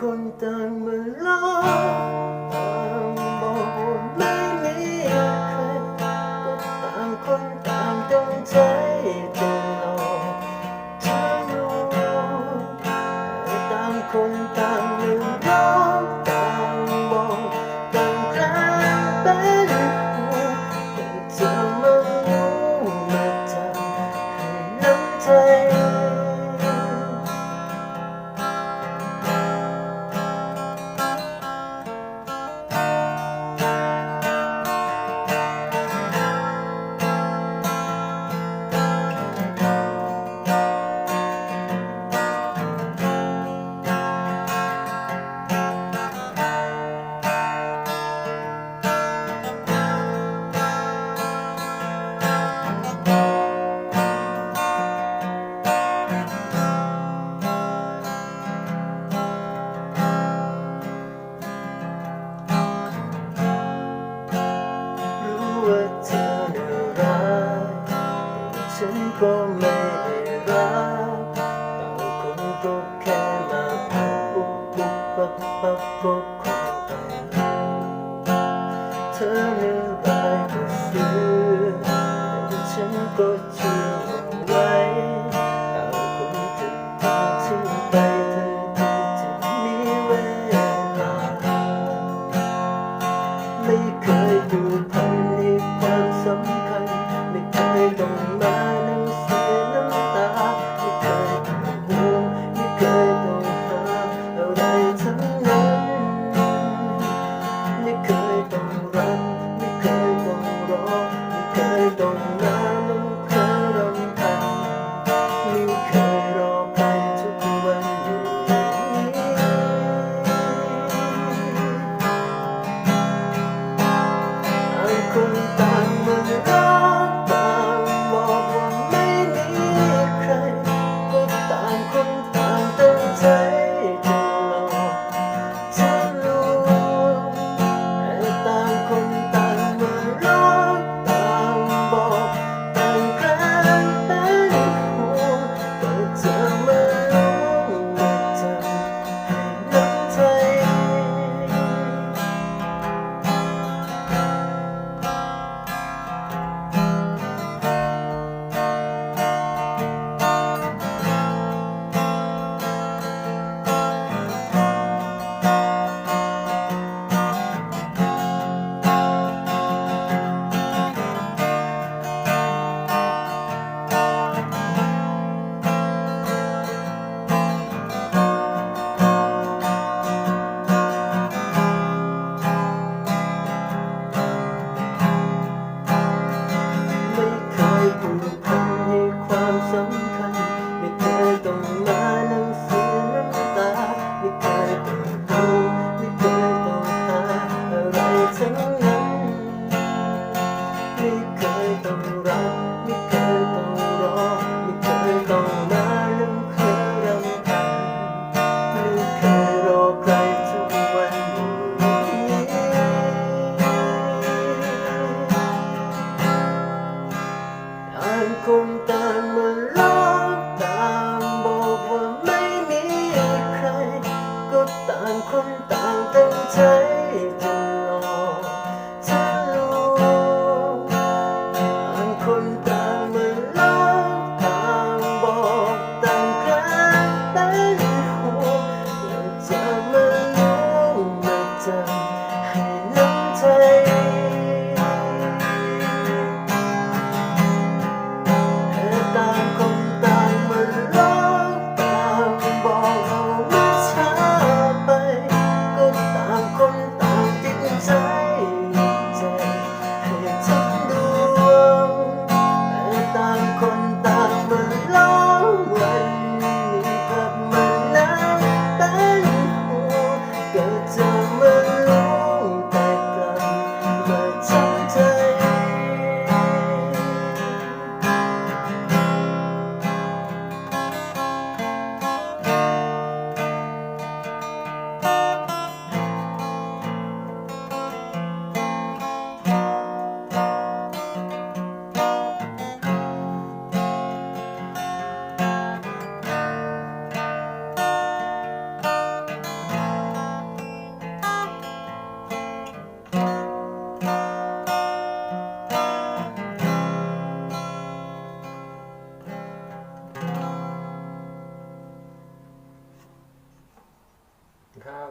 คนต่างมาลอ book. ทั้งนั้นไม่เคยต้องรอไม่เคยต้องรอไม่เคยต้องมาลำเคยรำพันไม่เคยรอใครทุกวันนี้อ่านคงตา ครับ